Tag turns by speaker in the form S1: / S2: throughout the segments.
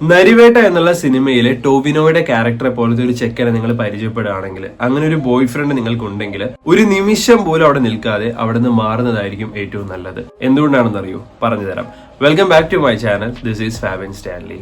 S1: നരിവേട്ട എന്നുള്ള സിനിമയിലെ ടോവിനോയുടെ ക്യാരക്ടറെ പോലത്തെ ഒരു ചെക്കനെ നിങ്ങൾ പരിചയപ്പെടുകയാണെങ്കിൽ അങ്ങനെ ഒരു ബോയ് ഫ്രണ്ട് നിങ്ങൾക്കുണ്ടെങ്കിൽ ഒരു നിമിഷം പോലും അവിടെ നിൽക്കാതെ അവിടെ നിന്ന് മാറുന്നതായിരിക്കും ഏറ്റവും നല്ലത്. എന്തുകൊണ്ടാണെന്ന് അറിയൂ പറഞ്ഞു തരാം welcome back to my channel this is Fabin Stanley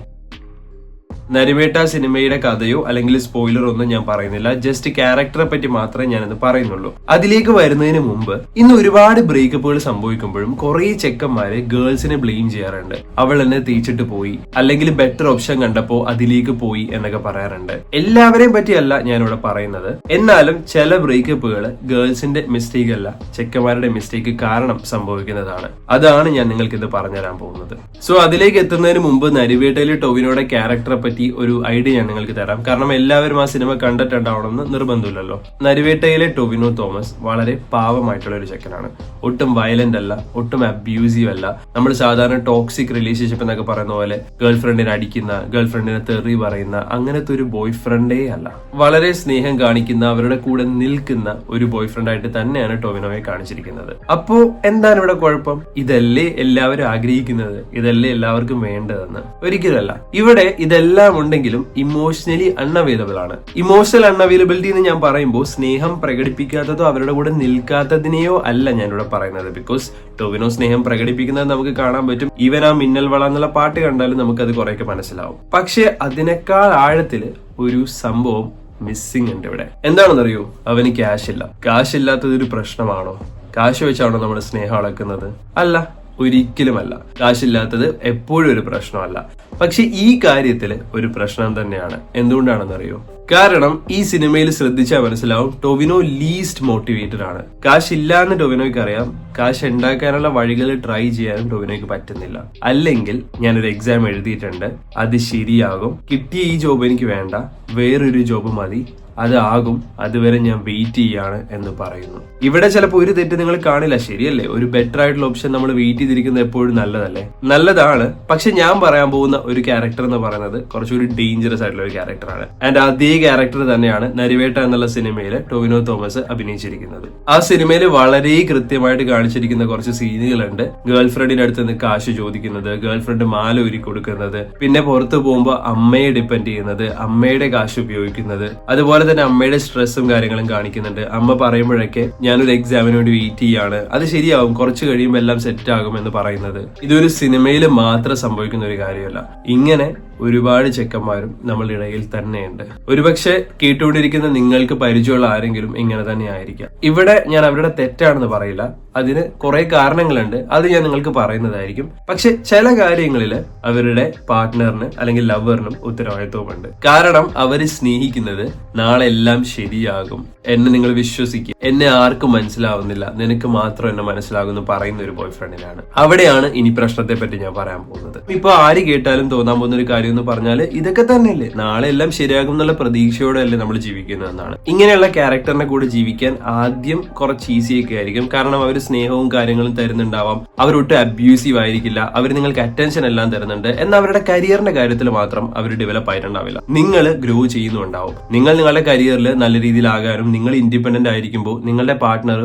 S1: Narivetta സിനിമയുടെ കഥയോ അല്ലെങ്കിൽ സ്പോയിലർ ഒന്നും ഞാൻ പറയുന്നില്ല. ജസ്റ്റ് ക്യാരക്ടറെ പറ്റി മാത്രമേ ഞാനിന്ന് പറയുന്നുള്ളൂ. അതിലേക്ക് വരുന്നതിന് മുമ്പ് ഇന്ന് ഒരുപാട് ബ്രേക്കപ്പുകൾ സംഭവിക്കുമ്പോഴും കുറെ ചെക്കന്മാര് ഗേൾസിനെ ബ്ലെയിം ചെയ്യാറുണ്ട്. അവൾ എന്നെ തീച്ചിട്ട് പോയി. അല്ലെങ്കിൽ ബെറ്റർ ഓപ്ഷൻ കണ്ടപ്പോ അതിലേക്ക് പോയി എന്നൊക്കെ പറയാറുണ്ട്. എല്ലാവരെയും പറ്റിയല്ല ഞാനിവിടെ പറയുന്നത്. എന്നാലും ചില ബ്രേക്കപ്പുകൾ ഗേൾസിന്റെ മിസ്റ്റേക്ക് അല്ല ചെക്കന്മാരുടെ മിസ്റ്റേക്ക് കാരണം സംഭവിക്കുന്നതാണ്. അതാണ് ഞാൻ നിങ്ങൾക്ക് ഇത് പറഞ്ഞുതരാൻ പോകുന്നത്. സോ അതിലേക്ക് എത്തുന്നതിന് മുമ്പ് നരിവേട്ടയിലെ ടോവിനോടെ ക്യാരക്ടറെ പറ്റി ഒരു ഐഡിയ ഞാൻ നിങ്ങൾക്ക് തരാം. കാരണം എല്ലാവരും ആ സിനിമ കണ്ടിട്ടുണ്ടാവണമെന്ന് നിർബന്ധമില്ലല്ലോ. നരുവേട്ടയിലെ ടൊവിനോ തോമസ് വളരെ പാവമായിട്ടുള്ള ഒരു ചെക്കനാണ്. ഒട്ടും വയലന്റ് അല്ല ഒട്ടും അബ്യൂസീവ് അല്ല. നമ്മൾ സാധാരണ ടോക്സിക് റിലേഷൻഷിപ്പ് എന്നൊക്കെ പറയുന്ന പോലെ ഗേൾ ഫ്രണ്ടിനെ അടിക്കുന്ന ഗേൾ ഫ്രണ്ടിനെ തെറി പറയുന്ന അങ്ങനത്തെ ഒരു ബോയ് ഫ്രണ്ടേ അല്ല. വളരെ സ്നേഹം കാണിക്കുന്ന അവരുടെ കൂടെ നിൽക്കുന്ന ഒരു ബോയ് ഫ്രണ്ട് ആയിട്ട് തന്നെയാണ് ടൊവിനോയെ കാണിച്ചിരിക്കുന്നത്. അപ്പോ എന്താണ് ഇവിടെ കുഴപ്പം? ഇതല്ലേ എല്ലാവരും ആഗ്രഹിക്കുന്നത്? ഇതല്ലേ എല്ലാവർക്കും വേണ്ടതെന്ന്? ഒരിക്കലല്ല ഇവിടെ ഇതെല്ലാം ഉണ്ടെങ്കിലും ഇമോഷണലി അൺഅവൈലബിൾ ആണ്. ഇമോഷണൽ അൺഅവൈലബിലിറ്റി എന്ന് ഞാൻ പറയുമ്പോൾ സ്നേഹം പ്രകടിപ്പിക്കാത്തതോ അവരുടെ കൂടെ നിൽക്കാത്തതിനെയോ അല്ല ഞാൻ ഇവിടെ പറയുന്നത്. ബിക്കോസ് ടോവിനോ സ്നേഹം പ്രകടിപ്പിക്കുന്നത് നമുക്ക് കാണാൻ പറ്റും. ഈവൻ ആ മിന്നൽ വള എന്നുള്ള പാട്ട് കണ്ടാലും നമുക്ക് അത് കുറെയൊക്കെ മനസ്സിലാവും. പക്ഷെ അതിനേക്കാൾ ആഴത്തിൽ ഒരു സംഭവം മിസ്സിംഗ് ഉണ്ട് ഇവിടെ. എന്താണെന്നറിയോ? അവന് ക്യാഷ് ഇല്ല. കാശ് ഇല്ലാത്തത് ഒരു പ്രശ്നമാണോ? കാശ് വെച്ചാണോ നമ്മൾ സ്നേഹം അളക്കുന്നത്? അല്ല. ഒരിക്കലുമല്ല. കാശില്ലാത്തത് എപ്പോഴും ഒരു പ്രശ്നമല്ല. പക്ഷെ ഈ കാര്യത്തിൽ ഒരു പ്രശ്നം തന്നെയാണ്. എന്തുകൊണ്ടാണെന്നറിയോ? കാരണം ഈ സിനിമയിൽ ശ്രദ്ധിച്ചാൽ മനസ്സിലാവും ടൊവിനോ ലീസ്റ്റ് മോട്ടിവേറ്റഡ് ആണ്. കാശ് ഇല്ലാന്ന് ടൊവിനോയ്ക്ക് അറിയാം കാശ് ഉണ്ടാക്കാനുള്ള വഴികൾ ട്രൈ ചെയ്യാനും ടൊവിനോയ്ക്ക് പറ്റുന്നില്ല. അല്ലെങ്കിൽ ഞാനൊരു എക്സാം എഴുതിയിട്ടുണ്ട്. അത് ശരിയാകും. കിട്ടിയ ഈ ജോബ് എനിക്ക് വേണ്ട. വേറൊരു ജോബ് മതി. അതാകും അതുവരെ ഞാൻ വെയിറ്റ് ചെയ്യാണ് എന്ന് പറയുന്നു. ഇവിടെ ചിലപ്പോൾ ഒരു തെറ്റ് നിങ്ങൾ കാണില്ല ശരിയല്ലേ? ഒരു ബെറ്റർ ആയിട്ടുള്ള ഓപ്ഷൻ നമ്മൾ വെയിറ്റ് ചെയ്തിരിക്കുന്നത് എപ്പോഴും നല്ലതല്ലേ? നല്ലതാണ്. പക്ഷെ ഞാൻ പറയാൻ പോകുന്ന ഒരു ക്യാരക്ടർ എന്ന് പറയുന്നത് കുറച്ചുകൂടി ഡേഞ്ചറസ് ആയിട്ടുള്ള ഒരു ക്യാരക്ടറാണ് ആൻഡ് അതേ ക്യാരക്ടർ തന്നെയാണ് നരിവേട്ട എന്നുള്ള സിനിമയിൽ ടോവിനോ തോമസ് അഭിനയിച്ചിരിക്കുന്നത്. ആ സിനിമയിൽ വളരെ കൃത്യമായിട്ട് കാണിച്ചിരിക്കുന്ന കുറച്ച് സീനുകളുണ്ട്. ഗേൾ ഫ്രണ്ടിന്റെ അടുത്ത് നിന്ന് കാശ് ചോദിക്കുന്നത് ഗേൾ ഫ്രണ്ട് മാല ഒരു കൊടുക്കുന്നത് പിന്നെ പുറത്തു പോകുമ്പോൾ അമ്മയെ ഡിപ്പെൻഡ് ചെയ്യുന്നത് അമ്മയുടെ കാശ് ഉപയോഗിക്കുന്നത് അതുപോലെ തന്നെ അമ്മയുടെ സ്ട്രെസ്സും കാര്യങ്ങളും കാണിക്കുന്നുണ്ട്. അമ്മ പറയുമ്പോഴൊക്കെ ഞാനൊരു എക്സാമിന് വേണ്ടി വെയിറ്റ് ചെയ്യാണ്. അത് ശരിയാവും. കുറച്ച് കഴിയുമ്പോൾ എല്ലാം സെറ്റ് ആകും എന്ന് പറയുന്നത്. ഇതൊരു സിനിമയിൽ മാത്രം സംഭവിക്കുന്ന ഒരു കാര്യമല്ല. ഇങ്ങനെ ഒരുപാട് ചെക്കന്മാരും നമ്മളുടെ ഇടയിൽ തന്നെയുണ്ട്. ഒരുപക്ഷെ കേട്ടുകൊണ്ടിരിക്കുന്ന നിങ്ങൾക്ക് പരിചയമുള്ള ആരെങ്കിലും ഇങ്ങനെ തന്നെ ആയിരിക്കാം. ഇവിടെ ഞാൻ അവരുടെ തെറ്റാണെന്ന് പറയില്ല. അതിന് കുറെ കാരണങ്ങളുണ്ട്. അത് ഞാൻ നിങ്ങൾക്ക് പറയുന്നതായിരിക്കും. പക്ഷെ ചില കാര്യങ്ങളിൽ അവരുടെ പാർട്ട്ണറിന് അല്ലെങ്കിൽ ലവറിനും ഉത്തരവാദിത്വമുണ്ട്. കാരണം അവർ സ്നേഹിക്കുന്നത് നാളെ എല്ലാം ശരിയാകും എന്നെ നിങ്ങൾ വിശ്വസിക്കുക എന്നെ ആർക്കും മനസ്സിലാവുന്നില്ല. നിനക്ക് മാത്രം എന്നെ മനസ്സിലാകുന്നു പറയുന്ന ഒരു ബോയ് ഫ്രണ്ടിനാണ് അവിടെയാണ് ഇനി പ്രശ്നത്തെ പറ്റി ഞാൻ പറയാൻ പോകുന്നത്. ഇപ്പൊ ആര് കേട്ടാലും തോന്നാൻ പോകുന്ന ഒരു കാര്യം എന്ന് പറഞ്ഞാൽ ഇതൊക്കെ തന്നെയല്ലേ? നാളെ എല്ലാം ശരിയാകും എന്നുള്ള പ്രതീക്ഷയോടെ അല്ലേ നമ്മൾ ജീവിക്കുന്നത് എന്നാണ് ഇങ്ങനെയുള്ള ക്യാരക്ടറിനെ കൂടെ ജീവിക്കാൻ ആദ്യം കുറച്ച് ഈസി ഒക്കെ ആയിരിക്കും. കാരണം അവർ സ്നേഹവും കാര്യങ്ങളും തരുന്നുണ്ടാവാം. അവരൊട്ടും അബ്യൂസീവ് ആയിരിക്കില്ല. അവർ നിങ്ങൾക്ക് അറ്റൻഷൻ എല്ലാം തരുന്നുണ്ട്. എന്നാൽ അവരുടെ കരിയറിന്റെ കാര്യത്തിൽ മാത്രം അവർ ഡെവലപ്പ് ആയിട്ടുണ്ടാവില്ല. നിങ്ങൾ ഗ്രോ ചെയ്യുന്നുണ്ടാവും. നിങ്ങൾ നിങ്ങളുടെ കരിയറിൽ നല്ല രീതിയിലാകാനും നിങ്ങൾ ഇൻഡിപെൻഡന്റ് ആയിരിക്കുമ്പോൾ നിങ്ങളുടെ പാർട്ട്ണർ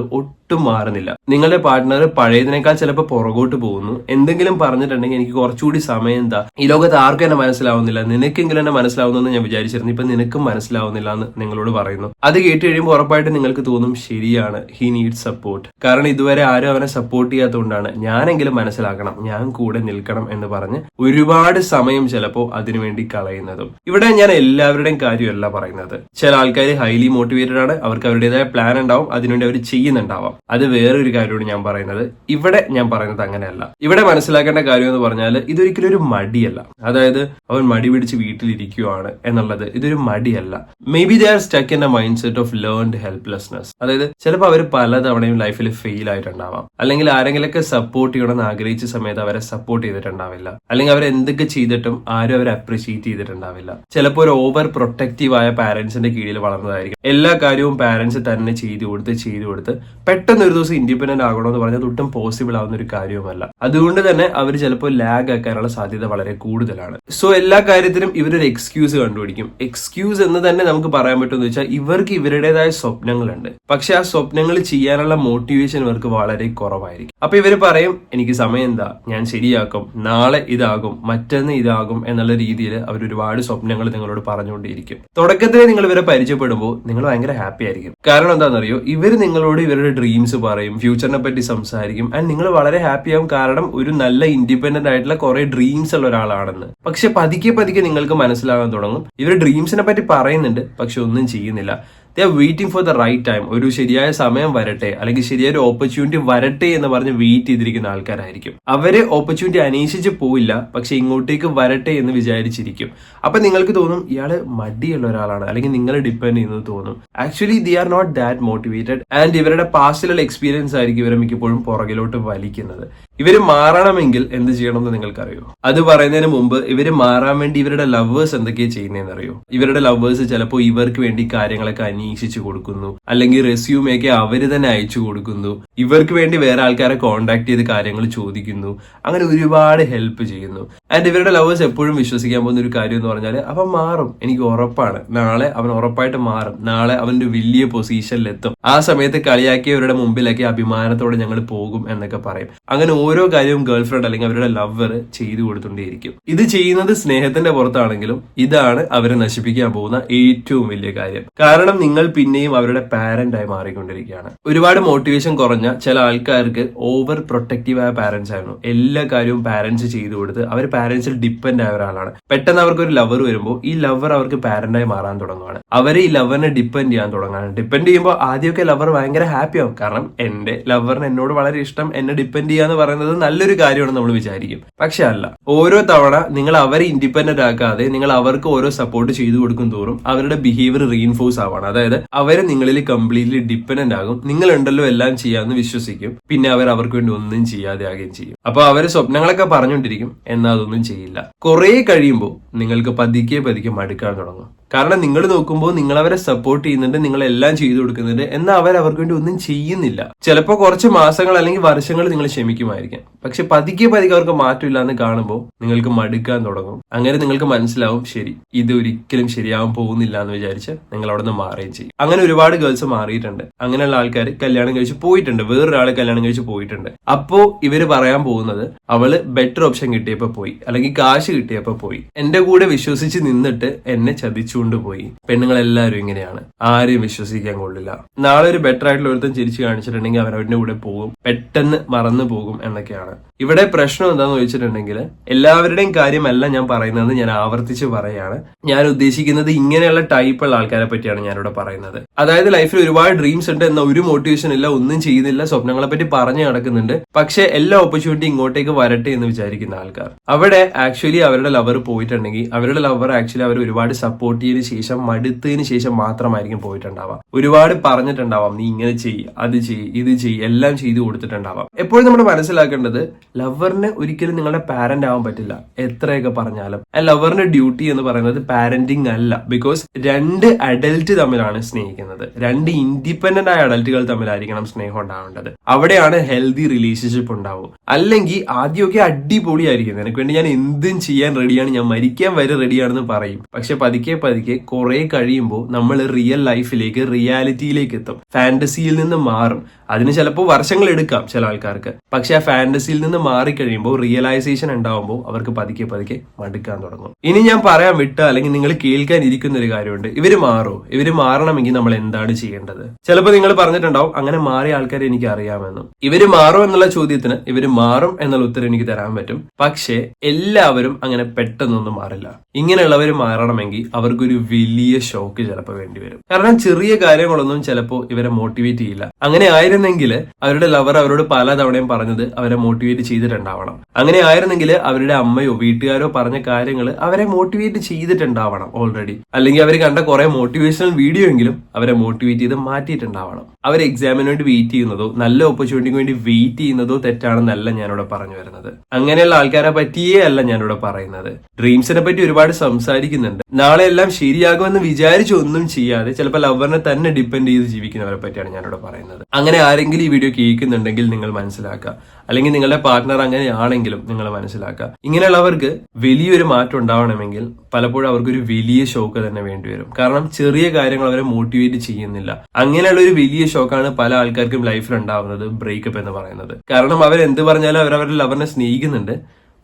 S1: മാറുന്നില്ല. നിങ്ങളുടെ പാർട്ട്ണർ പഴയതിനേക്കാൾ ചിലപ്പോൾ പുറകോട്ട് പോകുന്നു. എന്തെങ്കിലും പറഞ്ഞിട്ടുണ്ടെങ്കിൽ എനിക്ക് കുറച്ചുകൂടി സമയം എന്താ ഈ ലോകത്ത് ആർക്കും എന്നെ മനസ്സിലാവുന്നില്ല. നിനക്കെങ്കിലും എന്നെ മനസ്സിലാവുന്നു എന്ന് ഞാൻ വിചാരിച്ചിരുന്നു. ഇപ്പൊ നിനക്കും മനസ്സിലാവുന്നില്ല എന്ന് നിങ്ങളോട് പറയുന്നു. അത് കേട്ട് കഴിയുമ്പോൾ ഉറപ്പായിട്ട് നിങ്ങൾക്ക് തോന്നും ശരിയാണ്. ഹി നീഡ് സപ്പോർട്ട് കാരണം ഇതുവരെ ആരും അവനെ സപ്പോർട്ട് ചെയ്യാത്തതുകൊണ്ടാണ് ഞാനെങ്കിലും മനസ്സിലാക്കണം. ഞാൻ കൂടെ നിൽക്കണം എന്ന് പറഞ്ഞ് ഒരുപാട് സമയം ചിലപ്പോൾ അതിനുവേണ്ടി കളയുന്നതും. ഇവിടെ ഞാൻ എല്ലാവരുടെയും കാര്യമല്ല പറയുന്നത്. ചില ആൾക്കാർ ഹൈലി മോട്ടിവേറ്റഡ് ആണ്. അവർക്ക് അവരുടേതായ പ്ലാൻ ഉണ്ടാവും. അതിനുവേണ്ടി അവർ ചെയ്യുന്നുണ്ടാവാം. അത് വേറൊരു കാര്യമാണ് ഞാൻ പറയുന്നത്. ഇവിടെ ഞാൻ പറയുന്നത് അങ്ങനെയല്ല. ഇവിടെ മനസ്സിലാക്കേണ്ട കാര്യം എന്ന് പറഞ്ഞാൽ ഇതൊരിക്കലും ഒരു മടിയല്ല. അതായത് അവൻ മടി പിടിച്ച് വീട്ടിലിരിക്കുവാണ് എന്നുള്ളത് ഇതൊരു മടിയല്ല. Maybe they are stuck in a mindset of learned helplessness അതായത് ചിലപ്പോൾ അവർ പലതവണയും ലൈഫിൽ ഫെയിൽ ആയിട്ടുണ്ടാവാം. അല്ലെങ്കിൽ ആരെങ്കിലൊക്കെ സപ്പോർട്ട് ചെയ്യണമെന്ന് ആഗ്രഹിച്ച സമയത്ത് അവരെ സപ്പോർട്ട് ചെയ്തിട്ടുണ്ടാവില്ല. അല്ലെങ്കിൽ അവർ എന്തൊക്കെ ചെയ്തിട്ടും ആരും അവരെ അപ്രീഷിയേറ്റ് ചെയ്തിട്ടുണ്ടാവില്ല. ചിലപ്പോൾ ഒരു ഓവർ പ്രൊട്ടക്റ്റീവ് ആയ പാരന്റ്സിന്റെ കീഴിൽ വളർന്നതായിരിക്കും. എല്ലാ കാര്യവും പാരന്റ്സ് തന്നെ ചെയ്തു കൊടുത്ത് ചെയ്തു കൊടുത്ത് പെട്ടെന്ന് പെട്ടെന്ന് ഒരു ദിവസം ഇൻഡിപെൻഡന്റ് ആകണമെന്ന് പറഞ്ഞാൽ ഒട്ടും പോസിബിൾ ആവുന്ന ഒരു കാര്യവുമല്ല. അതുകൊണ്ട് തന്നെ അവർ ചിലപ്പോൾ ലാഗ് ആക്കാനുള്ള സാധ്യത വളരെ കൂടുതലാണ്. സോ എല്ലാ കാര്യത്തിനും ഇവരൊരു എക്സ്ക്യൂസ് കണ്ടുപിടിക്കും. എക്സ്ക്യൂസ് എന്ന് തന്നെ നമുക്ക് പറയാൻ പറ്റുമെന്ന് വെച്ചാൽ ഇവർക്ക് ഇവരുടേതായ സ്വപ്നങ്ങളുണ്ട്. പക്ഷെ ആ സ്വപ്നങ്ങൾ ചെയ്യാനുള്ള മോട്ടിവേഷൻ ഇവർക്ക് വളരെ കുറവായിരിക്കും. അപ്പൊ ഇവർ പറയും എനിക്ക് സമയം എന്താ ഞാൻ ശരിയാക്കും. നാളെ ഇതാകും. മറ്റന്ന് ഇതാകും. എന്നുള്ള രീതിയിൽ അവർ ഒരുപാട് സ്വപ്നങ്ങൾ നിങ്ങളോട് പറഞ്ഞുകൊണ്ടേയിരിക്കും തുടക്കത്തിൽ നിങ്ങൾ ഇവരെ പരിചയപ്പെടുമ്പോൾ നിങ്ങൾ ഭയങ്കര ഹാപ്പി ആയിരിക്കും. കാരണം എന്താണെന്നറിയോ? ഇവർ നിങ്ങളോട് ഇവരുടെ ഡ്രീംസ് പറയും ഫ്യൂച്ചറിനെ പറ്റി സംസാരിക്കും. ആൻഡ് നിങ്ങൾ വളരെ ഹാപ്പി ആവും. കാരണം ഒരു നല്ല ഇൻഡിപെൻഡന്റ് ആയിട്ടുള്ള കുറെ ഡ്രീംസ് ഉള്ള ഒരാളാണെന്ന്. പക്ഷെ പതുക്കെ പതുക്കെ നിങ്ങൾക്ക് മനസ്സിലാകാൻ തുടങ്ങും. ഇവർ ഡ്രീംസിനെ പറ്റി പറയുന്നുണ്ട് പക്ഷെ ഒന്നും ചെയ്യുന്നില്ല. They are waiting for the right time ഒരു ശരിയായ സമയം വരട്ടെ അല്ലെങ്കിൽ ശരിയായ ഒരു ഓപ്പർച്യൂണിറ്റി വരട്ടെ എന്ന് പറഞ്ഞ് വെയിറ്റ് ചെയ്തിരിക്കുന്ന ആൾക്കാരായിരിക്കും. അവർ ഓപ്പർച്യൂണിറ്റി അന്വേഷിച്ച് പോയില്ല പക്ഷെ ഇങ്ങോട്ടേക്ക് വരട്ടെ എന്ന് വിചാരിച്ചിരിക്കും. അപ്പൊ നിങ്ങൾക്ക് തോന്നും ഇയാൾ മടിയുള്ള ഒരാളാണ് അല്ലെങ്കിൽ നിങ്ങൾ ഡിപ്പെൻഡ് ചെയ്യുന്നത് തോന്നും. Actually they are not that motivated and ഇവരുടെ പാസ്റ്റിലുള്ള എക്സ്പീരിയൻസ് ആയിരിക്കും ഇവരെ മിക്കപ്പോഴും പുറകിലോട്ട് വലിക്കുന്നത്. ഇവർ മാറണമെങ്കിൽ എന്ത് ചെയ്യണം എന്ന് നിങ്ങൾക്കറിയോ? അത് പറയുന്നതിന് മുമ്പ് ഇവർ മാറാൻ വേണ്ടി ഇവരുടെ ലവേഴ്സ് എന്തൊക്കെയാണ് ചെയ്യുന്നതെന്ന് അറിയോ? ഇവരുടെ ലവേഴ്സ് ചിലപ്പോൾ ഇവർക്ക് വേണ്ടി കാര്യങ്ങളൊക്കെ അന്വേഷിച്ചു കൊടുക്കുന്നു. അല്ലെങ്കിൽ റെസ്യൂമൊക്കെ അവർ തന്നെ അയച്ചു കൊടുക്കുന്നു. ഇവർക്ക് വേണ്ടി വേറെ ആൾക്കാരെ കോണ്ടാക്ട് ചെയ്ത് കാര്യങ്ങൾ ചോദിക്കുന്നു. അങ്ങനെ ഒരുപാട് ഹെൽപ്പ് ചെയ്യുന്നു. ആൻഡ് ഇവരുടെ ലവേഴ്സ് എപ്പോഴും വിശ്വസിക്കാൻ പോകുന്ന ഒരു കാര്യം എന്ന് പറഞ്ഞാൽ അവൻ മാറും. എനിക്ക് ഉറപ്പാണ്. നാളെ അവൻ ഉറപ്പായിട്ട് മാറും. നാളെ അവന്റെ വലിയ പൊസിഷനിലെത്തും ആ സമയത്ത് കളിയാക്കിയവരുടെ മുമ്പിലൊക്കെ അഭിമാനത്തോടെ ഞങ്ങൾ പോകും എന്നൊക്കെ പറയും. അങ്ങനെ ഓരോ കാര്യവും ഗേൾ ഫ്രണ്ട് അല്ലെങ്കിൽ അവരുടെ ലവർ ചെയ്തു കൊടുത്തുകൊണ്ടേയിരിക്കും ഇത് ചെയ്യുന്നത് സ്നേഹത്തിന്റെ പുറത്താണെങ്കിലും ഇതാണ് അവരെ നശിപ്പിക്കാൻ പോകുന്ന ഏറ്റവും വലിയ കാര്യം. കാരണം നിങ്ങൾ പിന്നെയും അവരുടെ പാരന്റായി മാറിക്കൊണ്ടിരിക്കുകയാണ്. ഒരുപാട് മോട്ടിവേഷൻ കുറഞ്ഞ ചില ആൾക്കാർക്ക് ഓവർ പ്രൊട്ടക്റ്റീവ് ആയ പാരന്റ്സ് ആയിരുന്നു. എല്ലാ കാര്യവും പാരന്റ്സ് ചെയ്തു കൊടുത്ത് അവർ പാരന്റ്സിൽ ഡിപ്പെൻഡ് ആയ ഒരാളാണ്. പെട്ടെന്ന് അവർക്ക് ഒരു ലവർ വരുമ്പോൾ ഈ ലവർ അവർക്ക് പാരന്റായി മാറാൻ തുടങ്ങുകയാണ് അവരെ ഈ ലവറിനെ ഡിപ്പെൻഡ് ചെയ്യാൻ തുടങ്ങാണ്. ഡിപ്പെൻഡ് ചെയ്യുമ്പോൾ ആദ്യമൊക്കെ ലവർ ഭയങ്കര ഹാപ്പി ആവും. കാരണം എന്റെ ലവറിന് എന്നോട് വളരെ ഇഷ്ടം എന്നെ ഡിപ്പെൻഡ് ചെയ്യാന്ന് പറയുന്നത് നല്ലൊരു കാര്യമാണ് നമ്മൾ വിചാരിക്കും. പക്ഷെ അല്ല ഓരോ തവണ നിങ്ങൾ അവരെ ഇൻഡിപെൻഡന്റ് ആക്കാതെ നിങ്ങൾ അവർക്ക് ഓരോ സപ്പോർട്ട് ചെയ്തു കൊടുക്കും തോറും അവരുടെ ബിഹേവിയർ റീഇൻഫോഴ്സ് ആവാണ് അതായത് അവരെ നിങ്ങളിൽ കംപ്ലീറ്റ്ലി ഡിപ്പെൻഡന്റ് ആകും. നിങ്ങൾ ഉണ്ടല്ലോ എല്ലാം ചെയ്യാമെന്ന് വിശ്വസിക്കും. പിന്നെ അവർ അവർക്ക് വേണ്ടി ഒന്നും ചെയ്യാതെ ആകുകയും ചെയ്യും. അപ്പൊ അവർ സ്വപ്നങ്ങളൊക്കെ പറഞ്ഞുകൊണ്ടിരിക്കും. എന്നാൽ അതൊന്നും ചെയ്യില്ല. കുറെ കഴിയുമ്പോൾ നിങ്ങൾക്ക് പതുക്കെ പതുക്കെ മടുക്കാൻ തുടങ്ങും. കാരണം നിങ്ങൾ നോക്കുമ്പോൾ നിങ്ങൾ അവരെ സപ്പോർട്ട് ചെയ്യുന്നുണ്ട് നിങ്ങൾ എല്ലാം ചെയ്തു കൊടുക്കുന്നുണ്ട് എന്നാൽ അവർ അവർക്ക് വേണ്ടി ഒന്നും ചെയ്യുന്നില്ല. ചിലപ്പോൾ കുറച്ച് മാസങ്ങൾ അല്ലെങ്കിൽ വർഷങ്ങൾ നിങ്ങൾ ക്ഷമിക്കുമായിരിക്കാം. പക്ഷെ പതുക്കെ പതുക്കെ അവർക്ക് മാറ്റമില്ല എന്ന് കാണുമ്പോൾ നിങ്ങൾക്ക് മടുക്കാൻ തുടങ്ങും. അങ്ങനെ നിങ്ങൾക്ക് മനസ്സിലാവും ശരി ഇത് ഒരിക്കലും ശരിയാവാൻ പോകുന്നില്ല എന്ന് വിചാരിച്ച് നിങ്ങൾ അവിടെ നിന്ന് മാറുകയും ചെയ്യും. അങ്ങനെ ഒരുപാട് ഗേൾസ് മാറിയിട്ടുണ്ട്. അങ്ങനെയുള്ള ആൾക്കാർ കല്യാണം കഴിച്ച് പോയിട്ടുണ്ട്. വേറൊരാൾ കല്യാണം കഴിച്ച് പോയിട്ടുണ്ട്. അപ്പോൾ ഇവർ പറയാൻ പോകുന്നത് അവൾ ബെറ്റർ ഓപ്ഷൻ കിട്ടിയപ്പോൾ പോയി. അല്ലെങ്കിൽ കാശ് കിട്ടിയപ്പോൾ പോയി. എന്റെ കൂടെ വിശ്വസിച്ച് നിന്നിട്ട് എന്നെ ചതിച്ചുകൊണ്ട് പോയി പെണ്ണുങ്ങളെല്ലാവരും ഇങ്ങനെയാണ്. ആരെയും വിശ്വസിക്കാൻ കൊള്ളില്ല. നാളെ ഒരു ബെറ്റർ ആയിട്ടുള്ള ഒരുത്തം ചിരിച്ചു കാണിച്ചിട്ടുണ്ടെങ്കിൽ അവർ അവരുടെ കൂടെ പോകും. പെട്ടെന്ന് മറന്നു പോകും എന്നൊക്കെയാണ്. ഇവിടെ പ്രശ്നം എന്താന്ന് ചോദിച്ചിട്ടുണ്ടെങ്കിൽ എല്ലാവരുടെയും കാര്യമല്ല ഞാൻ പറയുന്നത് ഞാൻ ആവർത്തിച്ച് പറയാണ്. ഞാൻ ഉദ്ദേശിക്കുന്നത് ഇങ്ങനെയുള്ള ടൈപ്പുള്ള ആൾക്കാരെ പറ്റിയാണ് ഞാനിവിടെ പറയുന്നത്. അതായത് ലൈഫിൽ ഒരുപാട് ഡ്രീംസ് ഉണ്ട് എന്ന ഒരു മോട്ടിവേഷൻ ഇല്ല ഒന്നും ചെയ്യുന്നില്ല സ്വപ്നങ്ങളെ പറ്റി പറഞ്ഞു നടക്കുന്നുണ്ട്. പക്ഷെ എല്ലാ ഓപ്പർച്യൂണിറ്റി ഇങ്ങോട്ടേക്ക് വരട്ടെ എന്ന് വിചാരിക്കുന്ന ആൾക്കാർ. അവിടെ ആക്ച്വലി അവരുടെ ലവർ പോയിട്ടുണ്ടെങ്കിൽ അവരുടെ ലവർ ആക്ച്വലി അവർ ഒരുപാട് സപ്പോർട്ട് ചെയ്തതിനു ശേഷം മടുത്തതിന് ശേഷം മാത്രമായിരിക്കും പോയിട്ടുണ്ടാവാം ഒരുപാട് പറഞ്ഞിട്ടുണ്ടാവാം നീ ഇങ്ങനെ ചെയ്യ് അത് ചെയ്യ് ഇത് ചെയ്യ് എല്ലാം ചെയ്തു കൊടുത്തിട്ടുണ്ടാവാം. എപ്പോഴും നമ്മൾ മനസ്സിലാക്കേണ്ടത് ലവറിന് ഒരിക്കലും നിങ്ങളുടെ പാരന്റ് ആവാൻ പറ്റില്ല എത്രയൊക്കെ പറഞ്ഞാലും. ലവറിന്റെ ഡ്യൂട്ടി എന്ന് പറയുന്നത് പാരന്റിങ് അല്ല ബിക്കോസ് രണ്ട് അഡൽറ്റ് തമ്മിലാണ് സ്നേഹിക്കുന്നത്. രണ്ട് ഇൻഡിപെൻഡന്റ് ആയ അഡൽറ്റുകൾ തമ്മിലായിരിക്കണം സ്നേഹം ഉണ്ടാവേണ്ടത്. അവിടെയാണ് ഹെൽത്തി റിലേഷൻഷിപ്പ് ഉണ്ടാവും അല്ലെങ്കിൽ ആദ്യമൊക്കെ അടിപൊളിയായിരിക്കും. നിനക്ക് വേണ്ടി ഞാൻ എന്തും ചെയ്യാൻ റെഡിയാണ് ഞാൻ മരിക്കാൻ വരെ റെഡിയാണെന്ന് പറയും. പക്ഷെ പതുക്കെ പതുക്കെ കുറെ കഴിയുമ്പോൾ നമ്മൾ റിയൽ ലൈഫിലേക്ക് റിയാലിറ്റിയിലേക്ക് എത്തും. ഫാന്റസിയിൽ നിന്ന് മാറും. അതിന് ചിലപ്പോൾ വർഷങ്ങൾ എടുക്കാം ചില ആൾക്കാർക്ക്. പക്ഷെ ആ ഫാന്റസിയിൽ നിന്ന് മാറിക്കഴിയുമ്പോൾ റിയലൈസേഷൻ ഉണ്ടാവുമ്പോൾ അവർക്ക് പതുക്കെ പതുക്കെ മടുക്കാൻ തുടങ്ങും. ഇനി ഞാൻ പറയാൻ വിട്ട അല്ലെങ്കിൽ നിങ്ങൾ കേൾക്കാൻ ഇരിക്കുന്ന ഒരു കാര്യമുണ്ട്. ഇവർ മാറോ? ഇവർ മാറണമെങ്കിൽ നമ്മൾ എന്താണ് ചെയ്യേണ്ടത്? ചിലപ്പോൾ നിങ്ങൾ പറഞ്ഞിട്ടുണ്ടാവും അങ്ങനെ മാറിയ ആൾക്കാരെ എനിക്ക് അറിയാമെന്നും. ഇവർ മാറോ എന്നുള്ള ചോദ്യത്തിന് ഇവർ മാറും എന്നുള്ള ഉത്തരം എനിക്ക് തരാൻ പറ്റും. പക്ഷേ എല്ലാവരും അങ്ങനെ പെട്ടെന്നൊന്നും മാറില്ല. ഇങ്ങനെയുള്ളവർ മാറണമെങ്കിൽ അവർക്കൊരു വലിയ ഷോക്ക് ചിലപ്പോൾ വേണ്ടി വരും കാരണം ചെറിയ കാര്യങ്ങളൊന്നും ചിലപ്പോൾ ഇവരെ മോട്ടിവേറ്റ് ചെയ്യില്ല. അങ്ങനെ ആയിരുന്നെങ്കിൽ അവരുടെ ലവർ അവരോട് പല തവണയും പറഞ്ഞത് അവരെ മോട്ടിവേറ്റ് ചെയ്തിട്ടുണ്ടാവണം. അങ്ങനെ ആയിരുന്നെങ്കിൽ അവരുടെ അമ്മയോ വീട്ടുകാരോ പറഞ്ഞ കാര്യങ്ങൾ അവരെ മോട്ടിവേറ്റ് ചെയ്തിട്ടുണ്ടാവണം ഓൾറെഡി അല്ലെങ്കിൽ അവർ കണ്ട കുറെ മോട്ടിവേഷണൽ വീഡിയോ എങ്കിലും അവരെ മോട്ടിവേറ്റ് ചെയ്ത് മാറ്റിയിട്ടുണ്ടാവണം. അവർ എക്സാമിന് വേണ്ടി വെയിറ്റ് ചെയ്യുന്നതോ നല്ല ഓപ്പർച്യൂണിറ്റിക്ക് വേണ്ടി വെയിറ്റ് ചെയ്യുന്നതോ തെറ്റാണെന്നല്ല ഞാനിവിടെ പറഞ്ഞു വരുന്നത്. അങ്ങനെയുള്ള ആൾക്കാരെ പറ്റിയേ അല്ല ഞാനിവിടെ പറയുന്നത്. ഡ്രീംസിനെ പറ്റി ഒരുപാട് സംസാരിക്കുന്നുണ്ട്. നാളെ എല്ലാം ശരിയാകുമെന്ന് വിചാരിച്ചൊന്നും ചെയ്യാതെ ചിലപ്പോൾ ലവറിനെ തന്നെ ഡിപ്പെൻഡ് ചെയ്ത് ജീവിക്കുന്നവരെ പറ്റിയാണ് ഞാനിവിടെ പറയുന്നത്. അങ്ങനെ ആരെങ്കിലും ഈ വീഡിയോ കേൾക്കുന്നുണ്ടെങ്കിൽ നിങ്ങൾ മനസ്സിലാക്കുക. അല്ലെങ്കിൽ നിങ്ങളുടെ പാർട്ട്ണർ അങ്ങനെയാണെങ്കിലും നിങ്ങൾ മനസ്സിലാക്കുക. ഇങ്ങനെയുള്ളവർക്ക് വലിയൊരു മാറ്റം ഉണ്ടാവണമെങ്കിൽ പലപ്പോഴും അവർക്കൊരു വലിയ ഷോക്ക് തന്നെ വേണ്ടിവരും കാരണം ചെറിയ കാര്യങ്ങൾ അവരെ മോട്ടിവേറ്റ് ചെയ്യുന്നില്ല. അങ്ങനെയുള്ള ഒരു വലിയ ഷോക്കാണ് പല ആൾക്കാർക്കും ലൈഫിൽ ഉണ്ടാവുന്നത് ബ്രേക്കപ്പ് എന്ന് പറയുന്നത്. കാരണം അവരെന്ത് പറഞ്ഞാലും അവർ അവരുടെ ലവറിനെ സ്നേഹിക്കുന്നുണ്ട്.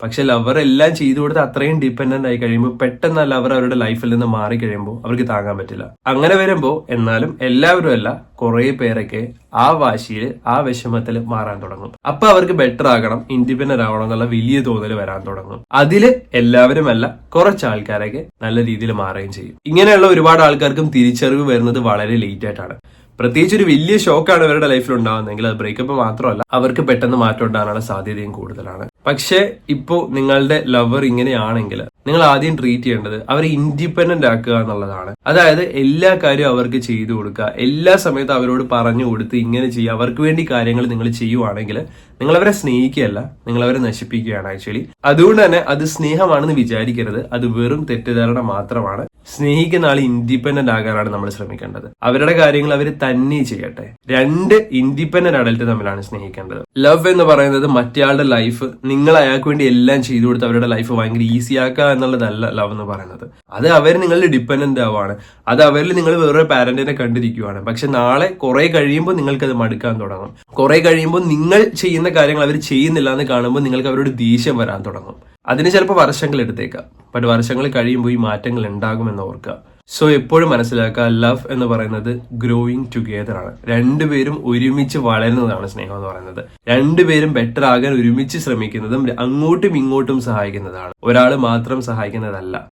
S1: പക്ഷെ ലവർ എല്ലാം ചെയ്തു കൊടുത്ത് അത്രയും ഡിപ്പെൻഡന്റ് ആയി കഴിയുമ്പോൾ പെട്ടെന്ന് ലവർ അവരുടെ ലൈഫിൽ നിന്ന് മാറി കഴിയുമ്പോൾ അവർക്ക് താങ്ങാൻ പറ്റില്ല. അങ്ങനെ വരുമ്പോൾ എന്നാലും എല്ലാവരും അല്ല കുറെ പേരൊക്കെ ആ വാശിയിൽ ആ വിഷമത്തിൽ മാറാൻ തുടങ്ങും. അപ്പൊ അവർക്ക് ബെറ്റർ ആകണം ഇൻഡിപെൻഡന്റ് ആവണം എന്നുള്ള വലിയ തോന്നൽ വരാൻ തുടങ്ങും. അതിൽ എല്ലാവരും അല്ല കുറച്ച് ആൾക്കാരൊക്കെ നല്ല രീതിയിൽ മാറുകയും ചെയ്യും. ഇങ്ങനെയുള്ള ഒരുപാട് ആൾക്കാർക്കും തിരിച്ചറിവ് വരുന്നത് വളരെ ലേറ്റ് ആയിട്ടാണ്. പ്രത്യേകിച്ച് ഒരു വലിയ ഷോക്കാണ് ഇവരുടെ ലൈഫിൽ ഉണ്ടാകുന്നതെങ്കിൽ അത് ബ്രേക്കപ്പ് മാത്രമല്ല അവർക്ക് പെട്ടെന്ന് മാറ്റം ഉണ്ടാകാനുള്ള സാധ്യതയും കൂടുതലാണ്. പക്ഷേ ഇപ്പോൾ നിങ്ങളുടെ ലവർ ഇങ്ങനെയാണെങ്കിൽ നിങ്ങൾ ആദ്യം ട്രീറ്റ് ചെയ്യേണ്ടത് അവരെ ഇൻഡിപെൻഡന്റ് ആക്കുക എന്നുള്ളതാണ്. അതായത് എല്ലാ കാര്യവും അവർക്ക് ചെയ്തു കൊടുക്കുക. എല്ലാ സമയത്തും അവരോട് പറഞ്ഞു കൊടുത്ത് ഇങ്ങനെ ചെയ്യുക. അവർക്ക് വേണ്ടി കാര്യങ്ങൾ നിങ്ങൾ ചെയ്യുവാണെങ്കിൽ നിങ്ങൾ അവരെ സ്നേഹിക്കുകയല്ല നിങ്ങളവരെ നശിപ്പിക്കുകയാണ് ആക്ച്വലി അതുകൊണ്ട് തന്നെ അത് സ്നേഹമാണെന്ന് വിചാരിക്കരുത്. അത് വെറും തെറ്റിദ്ധാരണ മാത്രമാണ്. സ്നേഹിക്കുന്ന ആൾ ഇൻഡിപെൻഡന്റ് ആകാനാണ് നമ്മൾ ശ്രമിക്കേണ്ടത്. അവരുടെ കാര്യങ്ങൾ അവർ തന്നെ ചെയ്യട്ടെ. രണ്ട് ഇൻഡിപെൻഡന്റ് അഡൽട്ട് തമ്മിലാണ് സ്നേഹിക്കേണ്ടത്. ലവ് എന്ന് പറയുന്നത് മറ്റേയാളുടെ ലൈഫ് നിങ്ങൾ അയാൾക്ക് വേണ്ടി എല്ലാം ചെയ്തു കൊടുത്ത് അവരുടെ ലൈഫ് ഭയങ്കര ഈസി ആക്കുക എന്നുള്ളതല്ല ലവ് എന്ന് പറയുന്നത്. അത് അവർ നിങ്ങളുടെ ഡിപെൻഡന്റ് ആവാണ് അത് അവരിൽ നിങ്ങൾ വേറൊരു പാരന്റിനെ കണ്ടിരിക്കുകയാണ് പക്ഷെ നാളെ കുറെ കഴിയുമ്പോൾ നിങ്ങൾക്ക് അത് മടുക്കാൻ തുടങ്ങും. കുറെ കഴിയുമ്പോൾ നിങ്ങൾ ചെയ്യുന്ന കാര്യങ്ങൾ അവർ ചെയ്യുന്നില്ല എന്ന് കാണുമ്പോൾ നിങ്ങൾക്ക് അവരോട് ദേഷ്യം വരാൻ തുടങ്ങും. അതിന് ചിലപ്പോൾ വർഷങ്ങൾ എടുത്തേക്കാം. ബട്ട് വർഷങ്ങൾ കഴിയുമ്പോൾ ഈ മാറ്റങ്ങൾ ഉണ്ടാകുമെന്ന് ഓർക്കുക. സോ എപ്പോഴും മനസ്സിലാക്കുക ലവ് എന്ന് പറയുന്നത് ഗ്രോയിങ് ടുഗെദർ ആണ്. രണ്ടുപേരും ഒരുമിച്ച് വളരുന്നതാണ് സ്നേഹം എന്ന് പറയുന്നത്. രണ്ടുപേരും ബെറ്റർ ആകാൻ ഒരുമിച്ച് ശ്രമിക്കുന്നതും അങ്ങോട്ടും ഇങ്ങോട്ടും സഹായിക്കുന്നതാണ്. ഒരാൾ മാത്രം സഹായിക്കുന്നതല്ല.